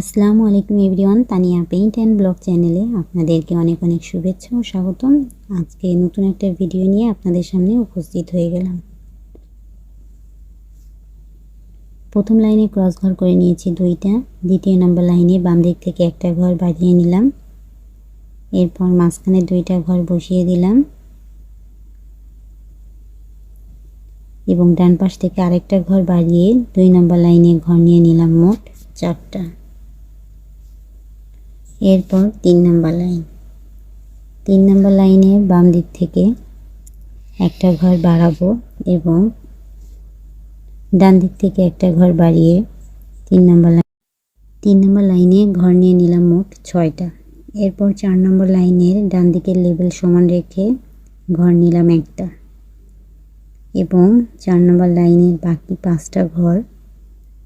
আসসালামু আলাইকুম everyone, Tania paint and blog চ্যানেলে আপনাদেরকে অনেক অনেক শুভেচ্ছা ও স্বাগতম। আজকে নতুন একটা ভিডিও নিয়ে আপনাদের সামনে উপস্থিত হয়ে গেলাম। প্রথম লাইনে ক্রস ঘর করে নিয়েছি দুইটা, দ্বিতীয় নম্বর লাইনে বাম দিক থেকে একটা ঘর বাড়িয়ে নিলাম। এরপর মাঝখানে দুইটা ঘর বসিয়ে দিলাম। এবং ডান পাশ থেকে আরেকটা ঘর বাড়িয়ে দুই নম্বর লাইনে ঘর নিয়ে নিলাম মোট চারটা। এরপর তিন নম্বর লাইন। তিন নম্বর লাইনে বাম দিক থেকে একটা ঘর বাড়াবো এবং ডান দিক থেকে একটা ঘর বাড়িয়ে তিন নম্বর লাইন তিন নম্বর লাইনে ঘর নিয়ে নিলাম মোট ছয়টা। এরপর চার নম্বর লাইনের ডান দিকের লেভেল সমান রেখে ঘর নিলাম একটা। এবং চার নম্বর লাইনের বাকি পাঁচটা ঘর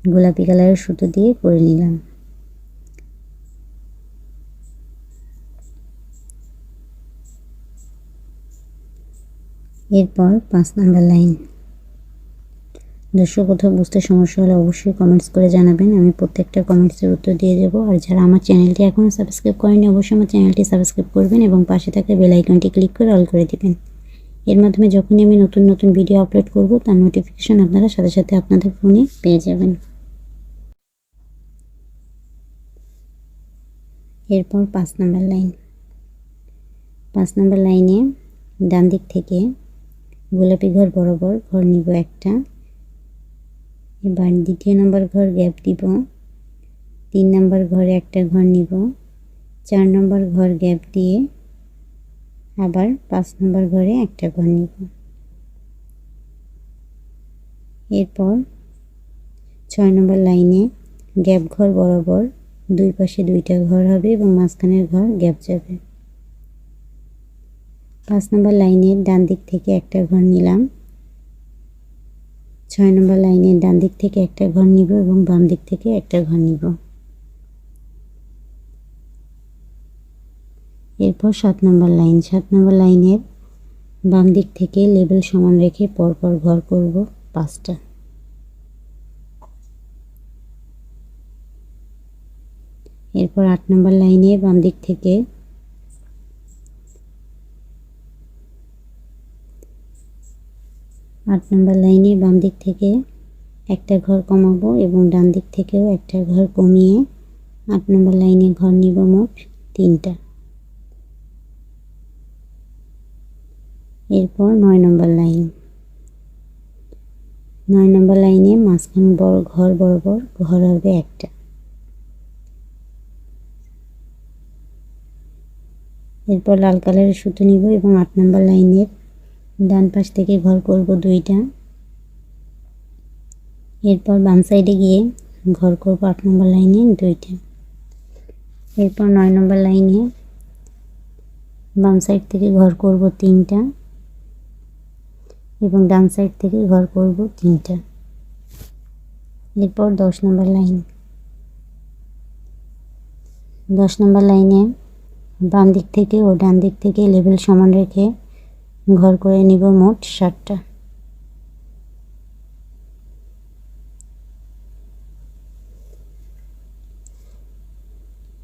গোলাপি কালারের সুতো দিয়ে করে নিলাম। এরপর পাঁচ নাম্বার লাইন। দর্শক, কোথাও বুঝতে সমস্যা হলে অবশ্যই কমেন্টস করে জানাবেন। আমি প্রত্যেকটা কমেন্টসের উত্তর দিয়ে দেবো। আর যারা আমার চ্যানেলটি এখনও সাবস্ক্রাইব করেনি অবশ্যই আমার চ্যানেলটি সাবস্ক্রাইব করবেন এবং পাশে থাকা বেল আইকনটি ক্লিক করে অল করে দেবেন। এর মাধ্যমে যখনই আমি নতুন নতুন ভিডিও আপলোড করব, তার নোটিফিকেশান আপনারা সাথে সাথে আপনাদের ফোনে পেয়ে যাবেন। এরপর পাঁচ নাম্বার লাইন। পাঁচ নাম্বার লাইনে ডান দিক থেকে গোলাপি ঘর বরাবর ঘর নিব একটা। এবার দ্বিতীয় নম্বর ঘর গ্যাপ দিব। তিন নম্বর ঘরে একটা ঘর নিব। চার নম্বর ঘর গ্যাপ দিয়ে আবার পাঁচ নম্বর ঘরে একটা ঘর নিব। এরপর ছয় নম্বর লাইনে গ্যাপ ঘর বরাবর দুই পাশে দুইটা ঘর হবে এবং মাঝখানের ঘর গ্যাপ যাবে। পাঁচ নম্বর লাইনের ডান দিক থেকে একটা ঘর নিলাম। ছয় নম্বর লাইনের ডান দিক থেকে একটা ঘর নিব এবং বাম দিক থেকে একটা ঘর নিব। এরপর সাত নম্বর লাইন, সাত নম্বর লাইনের বাম দিক থেকে লেবেল সমান রেখে পরপর ঘর করব পাঁচটা। এরপর আট নম্বর লাইনে বাম দিক থেকে আট নম্বর লাইনে বাম দিক থেকে একটা ঘর কমাবো এবং ডান দিক থেকেও একটা ঘর কমিয়ে আট নম্বর লাইনে ঘর নিব মোট তিনটা। এরপর নয় নম্বর লাইন। নয় নম্বর লাইনে মাঝখান বড় ঘর বরাবর ঘর হবে একটা। এরপর লাল কালারের সুতো নিব এবং আট নম্বর লাইনের ডান পাশ থেকে ঘর করব দুইটা। এরপর বাম সাইডে গিয়ে ঘর করব আট নম্বর লাইনে দুইটা। এরপর নয় নম্বর লাইনে বাম সাইড থেকে ঘর করব তিনটা এবং ডান সাইড থেকে ঘর করব তিনটা। এরপর দশ নম্বর লাইন। দশ নম্বর লাইনে বাম দিক থেকে ও ডান দিক থেকে লেভেল সমান রেখে ঘর করে নিব মোট ষাটটা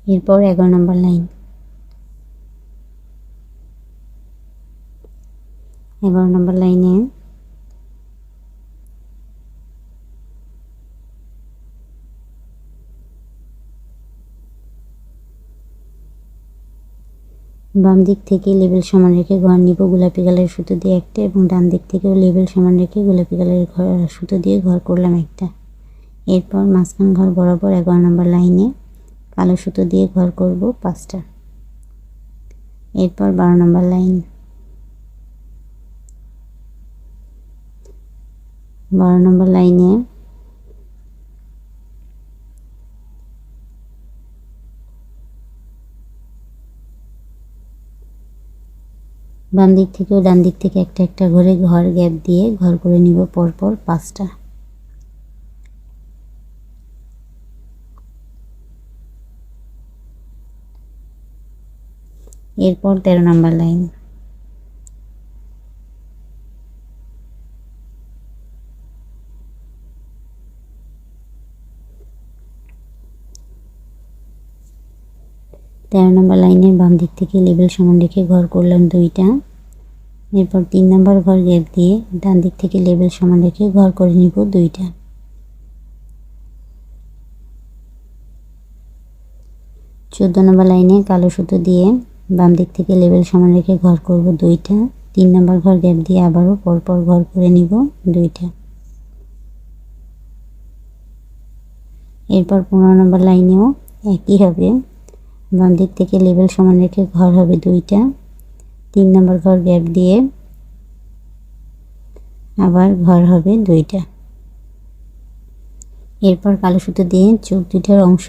এরপর এগারো নম্বর লাইন। এগারো নম্বর লাইনে বাম দিক থেকে লেবেল সমান রেখে ঘর নিব, গোলাপি কালারের সুতো দিয়ে একটা এবং ডান দিক থেকেও লেবেল সমান রেখে গোলাপি কালারের ঘর, সুতো দিয়ে ঘর করলাম একটা। এরপর মাঝখান ঘর বরাবর এগারো নম্বর লাইনে কালো সুতো দিয়ে ঘর করব পাঁচটা। এরপর বারো নম্বর লাইন। বারো নম্বর লাইনে বাম দিক থেকেও ডান দিক থেকে একটা একটা ঘরে ঘর গ্যাপ দিয়ে ঘর করে নিব পরপর পাঁচটা। এরপর তেরো নাম্বার লাইন। তেরো নম্বর লাইনের বাম দিক থেকে লেবেল সমান রেখে ঘর করলাম দুইটা। এরপর তিন নম্বর ঘর গ্যাপ দিয়ে ডান দিক থেকে লেবেল সমান রেখে ঘর করে নিব দুইটা। চোদ্দ নম্বর লাইনে কালো সুতো দিয়ে বাম দিক থেকে লেবেল সমান রেখে ঘর করব দুইটা। তিন নম্বর ঘর গ্যাপ দিয়ে আবারও পরপর ঘর করে নিব দুইটা। এরপর পনেরো নম্বর লাইনেও একই হবে। বাম দিক থেকে লেবেল সমান রেখে ঘর হবে দুইটা। তিন নম্বর ঘর গ্যাপ দিয়ে আবার ঘর হবে দুইটা। এরপর কালো সুতো দিয়ে চোখ দুইটার অংশ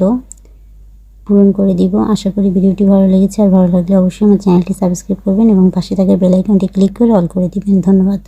পূরণ করে দিব। আশা করি ভিডিওটি ভালো লেগেছে। আর ভালো লাগলে অবশ্যই আমার চ্যানেলটি সাবস্ক্রাইব করবেন এবং পাশে থাকা বেল আইকনটি ক্লিক করে অল করে দিবেন। ধন্যবাদ।